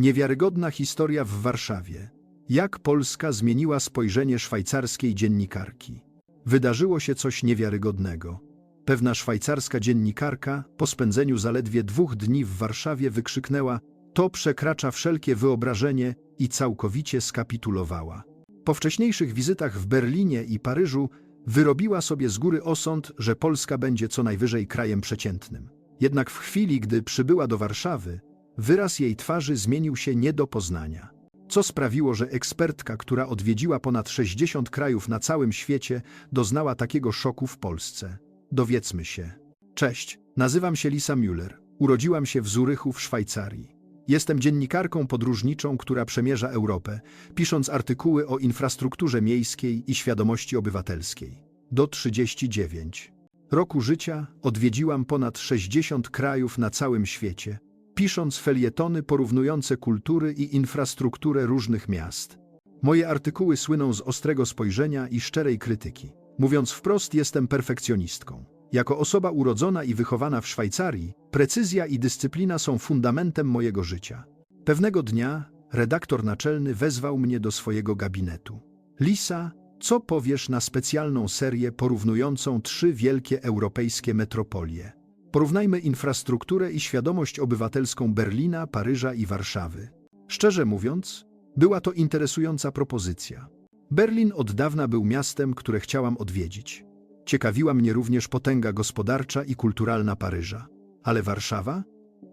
Niewiarygodna historia w Warszawie. Jak Polska zmieniła spojrzenie szwajcarskiej dziennikarki. Wydarzyło się coś niewiarygodnego. Pewna szwajcarska dziennikarka po spędzeniu zaledwie dwóch dni w Warszawie wykrzyknęła to przekracza wszelkie wyobrażenie i całkowicie skapitulowała. Po wcześniejszych wizytach w Berlinie i Paryżu wyrobiła sobie z góry osąd, że Polska będzie co najwyżej krajem przeciętnym. Jednak w chwili, gdy przybyła do Warszawy, wyraz jej twarzy zmienił się nie do poznania. Co sprawiło, że ekspertka, która odwiedziła ponad 60 krajów na całym świecie, doznała takiego szoku w Polsce? Dowiedzmy się. Cześć, nazywam się Lisa Müller. Urodziłam się w Zurychu w Szwajcarii. Jestem dziennikarką podróżniczą, która przemierza Europę, pisząc artykuły o infrastrukturze miejskiej i świadomości obywatelskiej. Do 39 roku życia odwiedziłam ponad 60 krajów na całym świecie, pisząc felietony porównujące kultury i infrastrukturę różnych miast. Moje artykuły słyną z ostrego spojrzenia i szczerej krytyki. Mówiąc wprost, jestem perfekcjonistką. Jako osoba urodzona i wychowana w Szwajcarii, precyzja i dyscyplina są fundamentem mojego życia. Pewnego dnia redaktor naczelny wezwał mnie do swojego gabinetu. Lisa, co powiesz na specjalną serię porównującą trzy wielkie europejskie metropolie? Porównajmy infrastrukturę i świadomość obywatelską Berlina, Paryża i Warszawy. Szczerze mówiąc, była to interesująca propozycja. Berlin od dawna był miastem, które chciałam odwiedzić. Ciekawiła mnie również potęga gospodarcza i kulturalna Paryża. Ale Warszawa?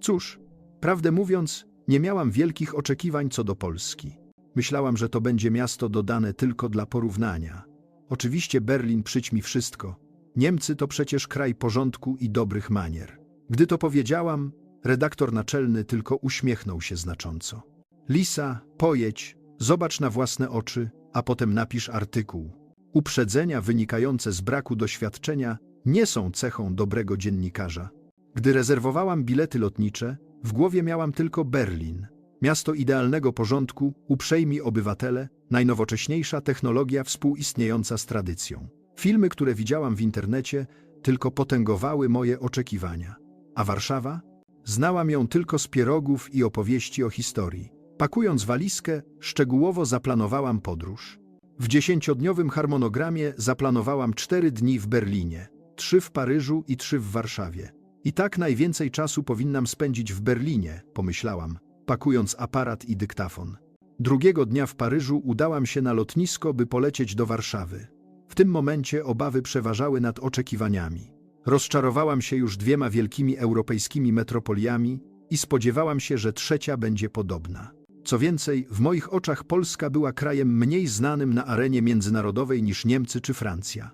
Cóż, prawdę mówiąc, nie miałam wielkich oczekiwań co do Polski. Myślałam, że to będzie miasto dodane tylko dla porównania. Oczywiście Berlin przyćmi wszystko. Niemcy to przecież kraj porządku i dobrych manier. Gdy to powiedziałam, redaktor naczelny tylko uśmiechnął się znacząco. Lisa, pojedź, zobacz na własne oczy, a potem napisz artykuł. Uprzedzenia wynikające z braku doświadczenia nie są cechą dobrego dziennikarza. Gdy rezerwowałam bilety lotnicze, w głowie miałam tylko Berlin. Miasto idealnego porządku, uprzejmi obywatele, najnowocześniejsza technologia współistniejąca z tradycją. Filmy, które widziałam w internecie, tylko potęgowały moje oczekiwania. A Warszawa? Znałam ją tylko z pierogów i opowieści o historii. Pakując walizkę, szczegółowo zaplanowałam podróż. W dziesięciodniowym harmonogramie zaplanowałam cztery dni w Berlinie, trzy w Paryżu i trzy w Warszawie. I tak najwięcej czasu powinnam spędzić w Berlinie, pomyślałam, pakując aparat i dyktafon. Drugiego dnia w Paryżu udałam się na lotnisko, by polecieć do Warszawy. W tym momencie obawy przeważały nad oczekiwaniami. Rozczarowałam się już dwiema wielkimi europejskimi metropoliami i spodziewałam się, że trzecia będzie podobna. Co więcej, w moich oczach Polska była krajem mniej znanym na arenie międzynarodowej niż Niemcy czy Francja.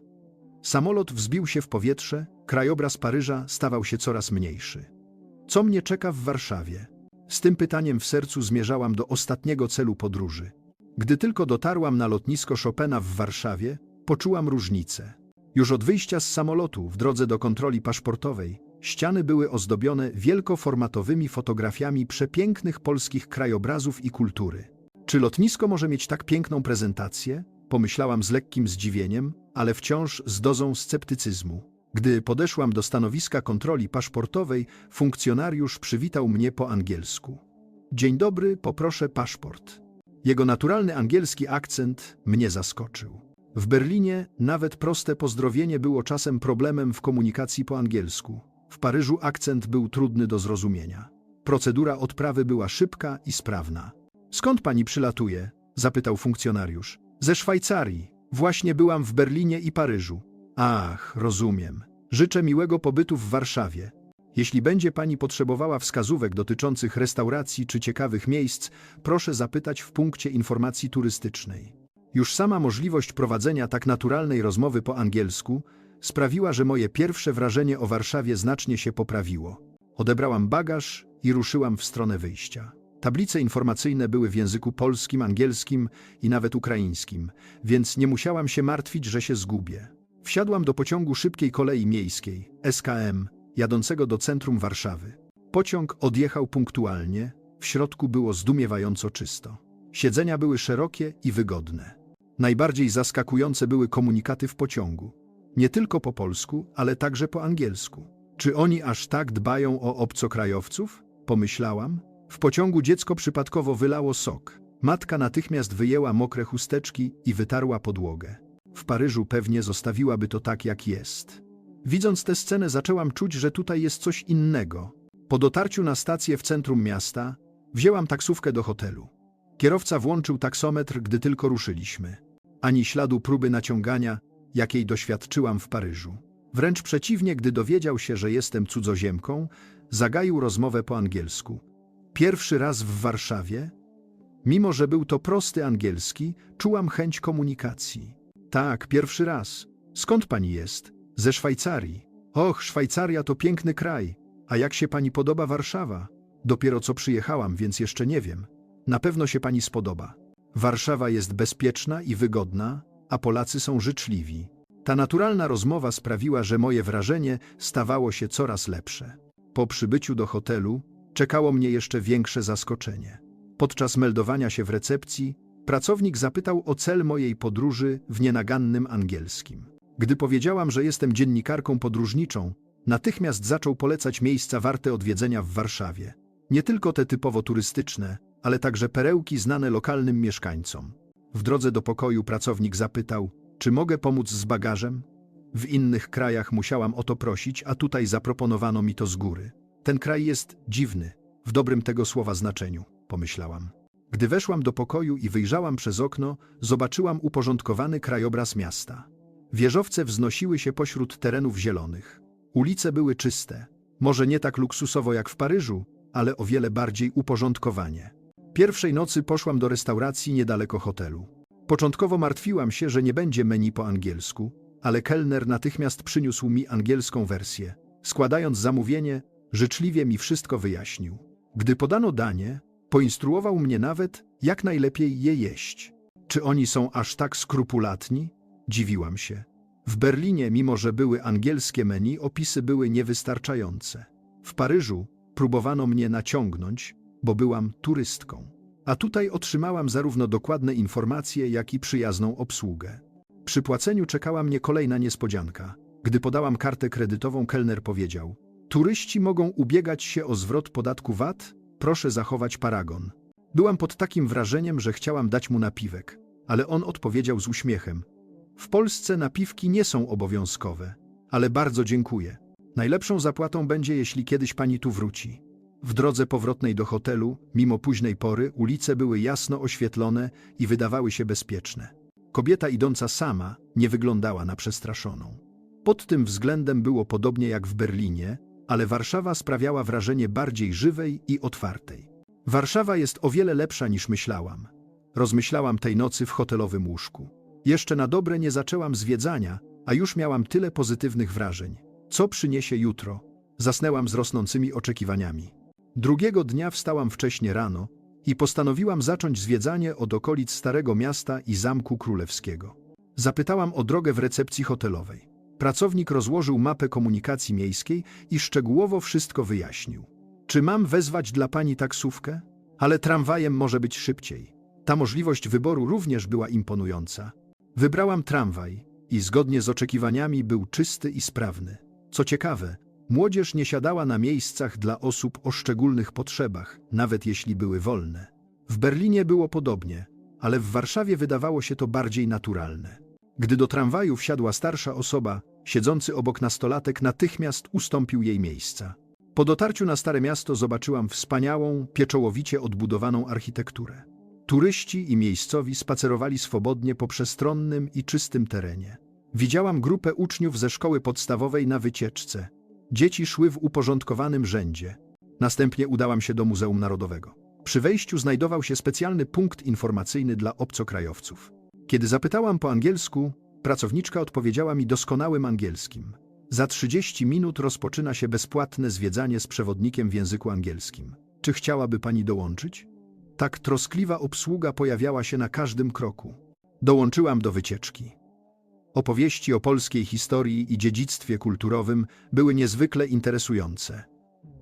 Samolot wzbił się w powietrze, krajobraz Paryża stawał się coraz mniejszy. Co mnie czeka w Warszawie? Z tym pytaniem w sercu zmierzałam do ostatniego celu podróży. Gdy tylko dotarłam na lotnisko Chopina w Warszawie, poczułam różnicę. Już od wyjścia z samolotu w drodze do kontroli paszportowej ściany były ozdobione wielkoformatowymi fotografiami przepięknych polskich krajobrazów i kultury. Czy lotnisko może mieć tak piękną prezentację? Pomyślałam z lekkim zdziwieniem, ale wciąż z dozą sceptycyzmu. Gdy podeszłam do stanowiska kontroli paszportowej, funkcjonariusz przywitał mnie po angielsku. Dzień dobry, poproszę paszport. Jego naturalny angielski akcent mnie zaskoczył. W Berlinie nawet proste pozdrowienie było czasem problemem w komunikacji po angielsku. W Paryżu akcent był trudny do zrozumienia. Procedura odprawy była szybka i sprawna. Skąd pani przylatuje? zapytał funkcjonariusz. Ze Szwajcarii. Właśnie byłam w Berlinie i Paryżu. Ach, rozumiem. Życzę miłego pobytu w Warszawie. Jeśli będzie pani potrzebowała wskazówek dotyczących restauracji czy ciekawych miejsc, proszę zapytać w punkcie informacji turystycznej. Już sama możliwość prowadzenia tak naturalnej rozmowy po angielsku sprawiła, że moje pierwsze wrażenie o Warszawie znacznie się poprawiło. Odebrałam bagaż i ruszyłam w stronę wyjścia. Tablice informacyjne były w języku polskim, angielskim i nawet ukraińskim, więc nie musiałam się martwić, że się zgubię. Wsiadłam do pociągu szybkiej kolei miejskiej, SKM, jadącego do centrum Warszawy. Pociąg odjechał punktualnie, w środku było zdumiewająco czysto. Siedzenia były szerokie i wygodne. Najbardziej zaskakujące były komunikaty w pociągu. Nie tylko po polsku, ale także po angielsku. Czy oni aż tak dbają o obcokrajowców? Pomyślałam. W pociągu dziecko przypadkowo wylało sok. Matka natychmiast wyjęła mokre chusteczki i wytarła podłogę. W Paryżu pewnie zostawiłaby to tak, jak jest. Widząc tę scenę, zaczęłam czuć, że tutaj jest coś innego. Po dotarciu na stację w centrum miasta, wzięłam taksówkę do hotelu. Kierowca włączył taksometr, gdy tylko ruszyliśmy. Ani śladu próby naciągania, jakiej doświadczyłam w Paryżu. Wręcz przeciwnie, gdy dowiedział się, że jestem cudzoziemką, zagaił rozmowę po angielsku. Pierwszy raz w Warszawie, mimo że był to prosty angielski, czułam chęć komunikacji. Tak, pierwszy raz. Skąd pani jest? Ze Szwajcarii. Och, Szwajcaria to piękny kraj. A jak się pani podoba Warszawa? Dopiero co przyjechałam, więc jeszcze nie wiem. Na pewno się pani spodoba. Warszawa jest bezpieczna i wygodna, a Polacy są życzliwi. Ta naturalna rozmowa sprawiła, że moje wrażenie stawało się coraz lepsze. Po przybyciu do hotelu czekało mnie jeszcze większe zaskoczenie. Podczas meldowania się w recepcji pracownik zapytał o cel mojej podróży w nienagannym angielskim. Gdy powiedziałam, że jestem dziennikarką podróżniczą, natychmiast zaczął polecać miejsca warte odwiedzenia w Warszawie. Nie tylko te typowo turystyczne, ale także perełki znane lokalnym mieszkańcom. W drodze do pokoju pracownik zapytał, czy mogę pomóc z bagażem? W innych krajach musiałam o to prosić, a tutaj zaproponowano mi to z góry. Ten kraj jest dziwny, w dobrym tego słowa znaczeniu, pomyślałam. Gdy weszłam do pokoju i wyjrzałam przez okno, zobaczyłam uporządkowany krajobraz miasta. Wieżowce wznosiły się pośród terenów zielonych. Ulice były czyste, może nie tak luksusowo jak w Paryżu, ale o wiele bardziej uporządkowanie. Pierwszej nocy poszłam do restauracji niedaleko hotelu. Początkowo martwiłam się, że nie będzie menu po angielsku, ale kelner natychmiast przyniósł mi angielską wersję. Składając zamówienie, życzliwie mi wszystko wyjaśnił. Gdy podano danie, poinstruował mnie nawet, jak najlepiej je jeść. Czy oni są aż tak skrupulatni? Dziwiłam się. W Berlinie, mimo że były angielskie menu, opisy były niewystarczające. W Paryżu próbowano mnie naciągnąć, bo byłam turystką. A tutaj otrzymałam zarówno dokładne informacje, jak i przyjazną obsługę. Przy płaceniu czekała mnie kolejna niespodzianka. Gdy podałam kartę kredytową, kelner powiedział: Turyści mogą ubiegać się o zwrot podatku VAT? Proszę zachować paragon. Byłam pod takim wrażeniem, że chciałam dać mu napiwek, ale on odpowiedział z uśmiechem: W Polsce napiwki nie są obowiązkowe, ale bardzo dziękuję. Najlepszą zapłatą będzie, jeśli kiedyś pani tu wróci. W drodze powrotnej do hotelu, mimo późnej pory, ulice były jasno oświetlone i wydawały się bezpieczne. Kobieta idąca sama nie wyglądała na przestraszoną. Pod tym względem było podobnie jak w Berlinie, ale Warszawa sprawiała wrażenie bardziej żywej i otwartej. Warszawa jest o wiele lepsza niż myślałam. Rozmyślałam tej nocy w hotelowym łóżku. Jeszcze na dobre nie zaczęłam zwiedzania, a już miałam tyle pozytywnych wrażeń. Co przyniesie jutro? Zasnęłam z rosnącymi oczekiwaniami. Drugiego dnia wstałam wcześnie rano i postanowiłam zacząć zwiedzanie od okolic Starego Miasta i Zamku Królewskiego. Zapytałam o drogę w recepcji hotelowej. Pracownik rozłożył mapę komunikacji miejskiej i szczegółowo wszystko wyjaśnił. Czy mam wezwać dla pani taksówkę? Ale tramwajem może być szybciej. Ta możliwość wyboru również była imponująca. Wybrałam tramwaj i zgodnie z oczekiwaniami był czysty i sprawny. Co ciekawe, Młodzież nie siadała na miejscach dla osób o szczególnych potrzebach, nawet jeśli były wolne. W Berlinie było podobnie, ale w Warszawie wydawało się to bardziej naturalne. Gdy do tramwaju wsiadła starsza osoba, siedzący obok nastolatek natychmiast ustąpił jej miejsca. Po dotarciu na Stare Miasto zobaczyłam wspaniałą, pieczołowicie odbudowaną architekturę. Turyści i miejscowi spacerowali swobodnie po przestronnym i czystym terenie. Widziałam grupę uczniów ze szkoły podstawowej na wycieczce – Dzieci szły w uporządkowanym rzędzie. Następnie udałam się do Muzeum Narodowego. Przy wejściu znajdował się specjalny punkt informacyjny dla obcokrajowców. Kiedy zapytałam po angielsku, pracowniczka odpowiedziała mi doskonałym angielskim. Za 30 minut rozpoczyna się bezpłatne zwiedzanie z przewodnikiem w języku angielskim. Czy chciałaby pani dołączyć? Tak troskliwa obsługa pojawiała się na każdym kroku. Dołączyłam do wycieczki. Opowieści o polskiej historii i dziedzictwie kulturowym były niezwykle interesujące.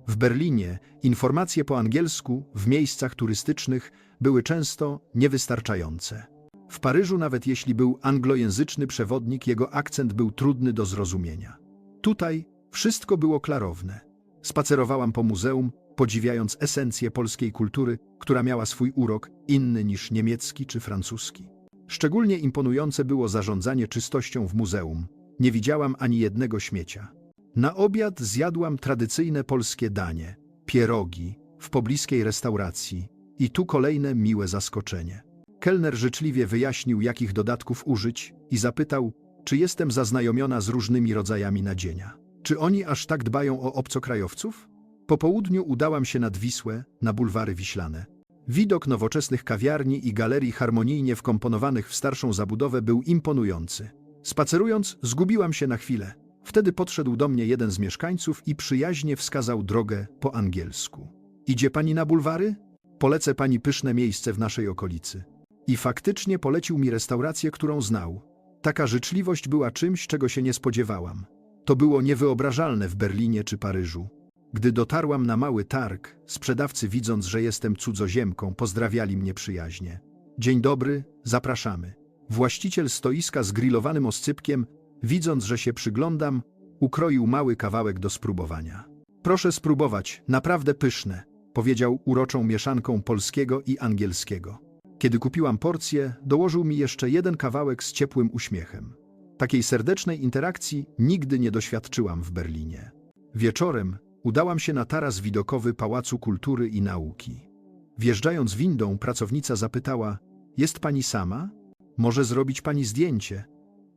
W Berlinie informacje po angielsku w miejscach turystycznych były często niewystarczające. W Paryżu, nawet jeśli był anglojęzyczny przewodnik, jego akcent był trudny do zrozumienia. Tutaj wszystko było klarowne. Spacerowałam po muzeum, podziwiając esencję polskiej kultury, która miała swój urok inny niż niemiecki czy francuski. Szczególnie imponujące było zarządzanie czystością w muzeum. Nie widziałam ani jednego śmiecia. Na obiad zjadłam tradycyjne polskie danie, pierogi, w pobliskiej restauracji i tu kolejne miłe zaskoczenie. Kelner życzliwie wyjaśnił, jakich dodatków użyć i zapytał, czy jestem zaznajomiona z różnymi rodzajami nadzienia. Czy oni aż tak dbają o obcokrajowców? Po południu udałam się nad Wisłę, na bulwary wiślane. Widok nowoczesnych kawiarni i galerii harmonijnie wkomponowanych w starszą zabudowę był imponujący. Spacerując, zgubiłam się na chwilę. Wtedy podszedł do mnie jeden z mieszkańców i przyjaźnie wskazał drogę po angielsku. Idzie pani na bulwary? Polecę pani pyszne miejsce w naszej okolicy. I faktycznie polecił mi restaurację, którą znał. Taka życzliwość była czymś, czego się nie spodziewałam. To było niewyobrażalne w Berlinie czy Paryżu. Gdy dotarłam na mały targ, sprzedawcy widząc, że jestem cudzoziemką, pozdrawiali mnie przyjaźnie. Dzień dobry, zapraszamy. Właściciel stoiska z grillowanym oscypkiem, widząc, że się przyglądam, ukroił mały kawałek do spróbowania. Proszę spróbować, naprawdę pyszne, powiedział uroczą mieszanką polskiego i angielskiego. Kiedy kupiłam porcję, dołożył mi jeszcze jeden kawałek z ciepłym uśmiechem. Takiej serdecznej interakcji nigdy nie doświadczyłam w Berlinie. Wieczorem udałam się na taras widokowy Pałacu Kultury i Nauki. Wjeżdżając windą, pracownica zapytała: Jest pani sama? Może zrobić pani zdjęcie?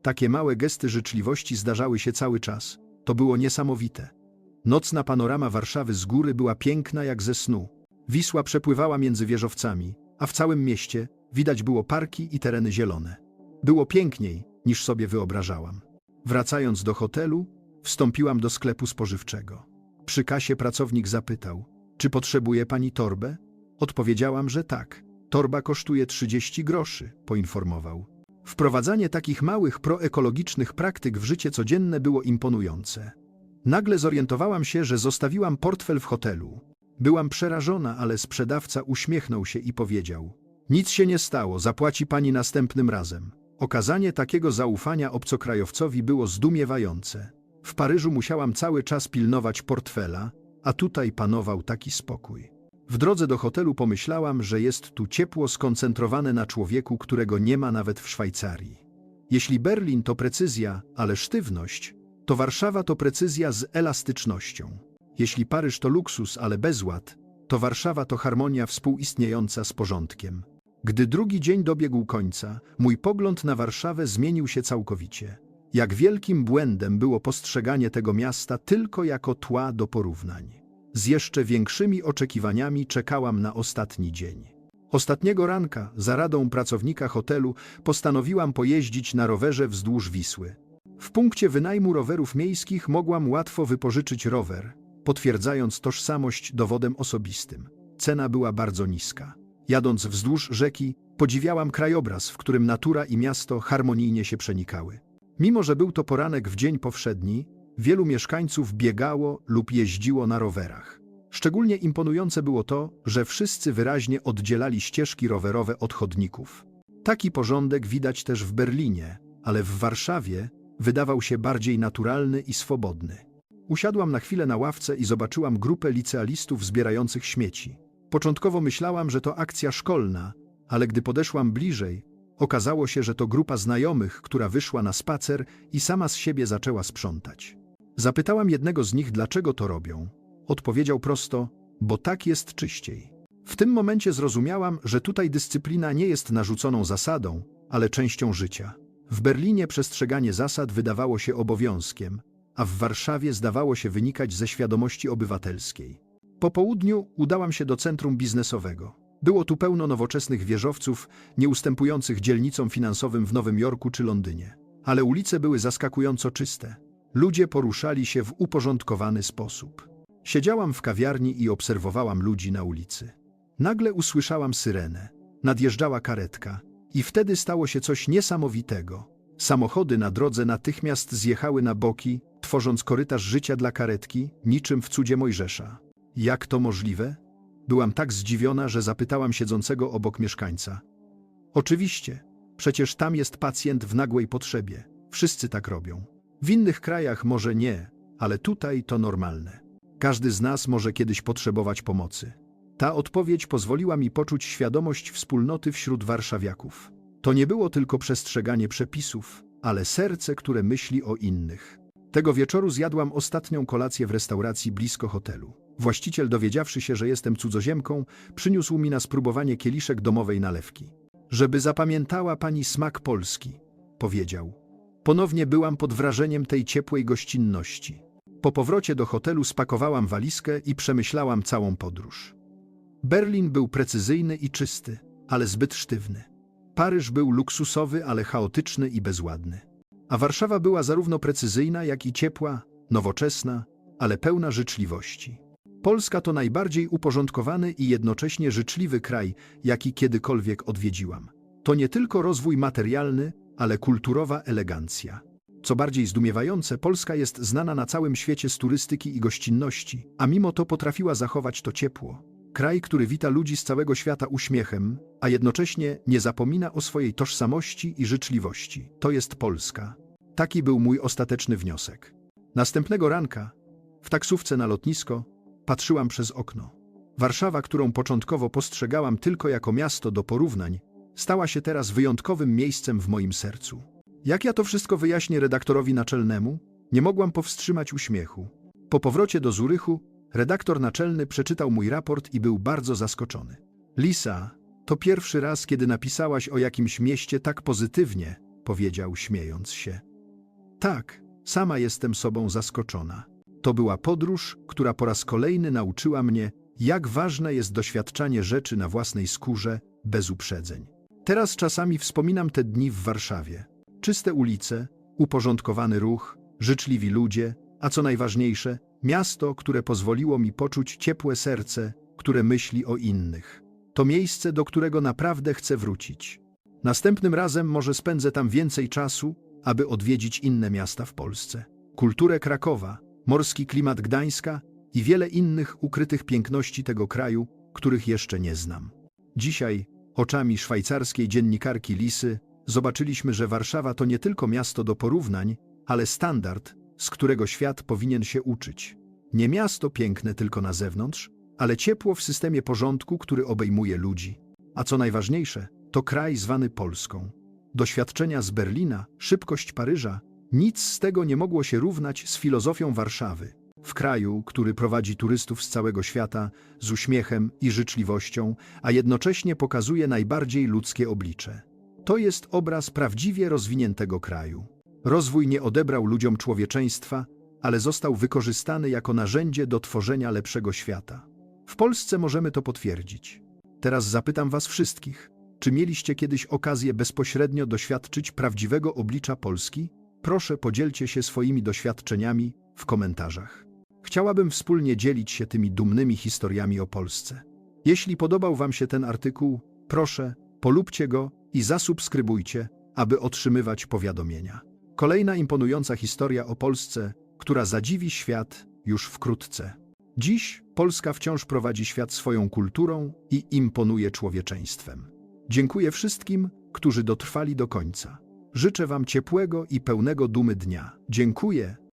Takie małe gesty życzliwości zdarzały się cały czas. To było niesamowite. Nocna panorama Warszawy z góry była piękna jak ze snu. Wisła przepływała między wieżowcami, a w całym mieście widać było parki i tereny zielone. Było piękniej, niż sobie wyobrażałam. Wracając do hotelu, wstąpiłam do sklepu spożywczego. Przy kasie pracownik zapytał, czy potrzebuje pani torbę? Odpowiedziałam, że tak. Torba kosztuje 30 groszy, poinformował. Wprowadzanie takich małych proekologicznych praktyk w życie codzienne było imponujące. Nagle zorientowałam się, że zostawiłam portfel w hotelu. Byłam przerażona, ale sprzedawca uśmiechnął się i powiedział: Nic się nie stało, zapłaci pani następnym razem. Okazanie takiego zaufania obcokrajowcowi było zdumiewające. W Paryżu musiałam cały czas pilnować portfela, a tutaj panował taki spokój. W drodze do hotelu pomyślałam, że jest tu ciepło skoncentrowane na człowieku, którego nie ma nawet w Szwajcarii. Jeśli Berlin to precyzja, ale sztywność, to Warszawa to precyzja z elastycznością. Jeśli Paryż to luksus, ale bezład, to Warszawa to harmonia współistniejąca z porządkiem. Gdy drugi dzień dobiegł końca, mój pogląd na Warszawę zmienił się całkowicie. Jak wielkim błędem było postrzeganie tego miasta tylko jako tła do porównań. Z jeszcze większymi oczekiwaniami czekałam na ostatni dzień. Ostatniego ranka, za radą pracownika hotelu, postanowiłam pojeździć na rowerze wzdłuż Wisły. W punkcie wynajmu rowerów miejskich mogłam łatwo wypożyczyć rower, potwierdzając tożsamość dowodem osobistym. Cena była bardzo niska. Jadąc wzdłuż rzeki, podziwiałam krajobraz, w którym natura i miasto harmonijnie się przenikały. Mimo, że był to poranek w dzień powszedni, wielu mieszkańców biegało lub jeździło na rowerach. Szczególnie imponujące było to, że wszyscy wyraźnie oddzielali ścieżki rowerowe od chodników. Taki porządek widać też w Berlinie, ale w Warszawie wydawał się bardziej naturalny i swobodny. Usiadłam na chwilę na ławce i zobaczyłam grupę licealistów zbierających śmieci. Początkowo myślałam, że to akcja szkolna, ale gdy podeszłam bliżej, okazało się, że to grupa znajomych, która wyszła na spacer i sama z siebie zaczęła sprzątać. Zapytałam jednego z nich, dlaczego to robią. Odpowiedział prosto, bo tak jest czyściej. W tym momencie zrozumiałam, że tutaj dyscyplina nie jest narzuconą zasadą, ale częścią życia. W Berlinie przestrzeganie zasad wydawało się obowiązkiem, a w Warszawie zdawało się wynikać ze świadomości obywatelskiej. Po południu udałam się do centrum biznesowego. Było tu pełno nowoczesnych wieżowców, nie ustępujących dzielnicom finansowym w Nowym Jorku czy Londynie. Ale ulice były zaskakująco czyste. Ludzie poruszali się w uporządkowany sposób. Siedziałam w kawiarni i obserwowałam ludzi na ulicy. Nagle usłyszałam syrenę. Nadjeżdżała karetka. I wtedy stało się coś niesamowitego. Samochody na drodze natychmiast zjechały na boki, tworząc korytarz życia dla karetki, niczym w cudzie Mojżesza. Jak to możliwe? Byłam tak zdziwiona, że zapytałam siedzącego obok mieszkańca. Oczywiście, przecież tam jest pacjent w nagłej potrzebie. Wszyscy tak robią. W innych krajach może nie, ale tutaj to normalne. Każdy z nas może kiedyś potrzebować pomocy. Ta odpowiedź pozwoliła mi poczuć świadomość wspólnoty wśród warszawiaków. To nie było tylko przestrzeganie przepisów, ale serce, które myśli o innych. Tego wieczoru zjadłam ostatnią kolację w restauracji blisko hotelu. Właściciel, dowiedziawszy się, że jestem cudzoziemką, przyniósł mi na spróbowanie kieliszek domowej nalewki. Żeby zapamiętała pani smak Polski, powiedział. Ponownie byłam pod wrażeniem tej ciepłej gościnności. Po powrocie do hotelu spakowałam walizkę i przemyślałam całą podróż. Berlin był precyzyjny i czysty, ale zbyt sztywny. Paryż był luksusowy, ale chaotyczny i bezładny. A Warszawa była zarówno precyzyjna, jak i ciepła, nowoczesna, ale pełna życzliwości. Polska to najbardziej uporządkowany i jednocześnie życzliwy kraj, jaki kiedykolwiek odwiedziłam. To nie tylko rozwój materialny, ale kulturowa elegancja. Co bardziej zdumiewające, Polska jest znana na całym świecie z turystyki i gościnności, a mimo to potrafiła zachować to ciepło. Kraj, który wita ludzi z całego świata uśmiechem, a jednocześnie nie zapomina o swojej tożsamości i życzliwości. To jest Polska. Taki był mój ostateczny wniosek. Następnego ranka, w taksówce na lotnisko, patrzyłam przez okno. Warszawa, którą początkowo postrzegałam tylko jako miasto do porównań, stała się teraz wyjątkowym miejscem w moim sercu. Jak ja to wszystko wyjaśnię redaktorowi naczelnemu? Nie mogłam powstrzymać uśmiechu. Po powrocie do Zurychu, redaktor naczelny przeczytał mój raport i był bardzo zaskoczony. Lisa, to pierwszy raz, kiedy napisałaś o jakimś mieście tak pozytywnie, powiedział, śmiejąc się. Tak, sama jestem sobą zaskoczona. To była podróż, która po raz kolejny nauczyła mnie, jak ważne jest doświadczanie rzeczy na własnej skórze, bez uprzedzeń. Teraz czasami wspominam te dni w Warszawie. Czyste ulice, uporządkowany ruch, życzliwi ludzie, a co najważniejsze, miasto, które pozwoliło mi poczuć ciepłe serce, które myśli o innych. To miejsce, do którego naprawdę chcę wrócić. Następnym razem może spędzę tam więcej czasu, aby odwiedzić inne miasta w Polsce. Kulturę Krakowa, morski klimat Gdańska i wiele innych ukrytych piękności tego kraju, których jeszcze nie znam. Dzisiaj, oczami szwajcarskiej dziennikarki Lisy, zobaczyliśmy, że Warszawa to nie tylko miasto do porównań, ale standard, z którego świat powinien się uczyć. Nie miasto piękne tylko na zewnątrz, ale ciepło w systemie porządku, który obejmuje ludzi. A co najważniejsze, to kraj zwany Polską. Doświadczenia z Berlina, szybkość Paryża, nic z tego nie mogło się równać z filozofią Warszawy. W kraju, który prowadzi turystów z całego świata z uśmiechem i życzliwością, a jednocześnie pokazuje najbardziej ludzkie oblicze. To jest obraz prawdziwie rozwiniętego kraju. Rozwój nie odebrał ludziom człowieczeństwa, ale został wykorzystany jako narzędzie do tworzenia lepszego świata. W Polsce możemy to potwierdzić. Teraz zapytam Was wszystkich, czy mieliście kiedyś okazję bezpośrednio doświadczyć prawdziwego oblicza Polski? Proszę podzielcie się swoimi doświadczeniami w komentarzach. Chciałabym wspólnie dzielić się tymi dumnymi historiami o Polsce. Jeśli podobał Wam się ten artykuł, proszę, polubcie go i zasubskrybujcie, aby otrzymywać powiadomienia. Kolejna imponująca historia o Polsce, która zadziwi świat już wkrótce. Dziś Polska wciąż prowadzi świat swoją kulturą i imponuje człowieczeństwem. Dziękuję wszystkim, którzy dotrwali do końca. Życzę Wam ciepłego i pełnego dumy dnia. Dziękuję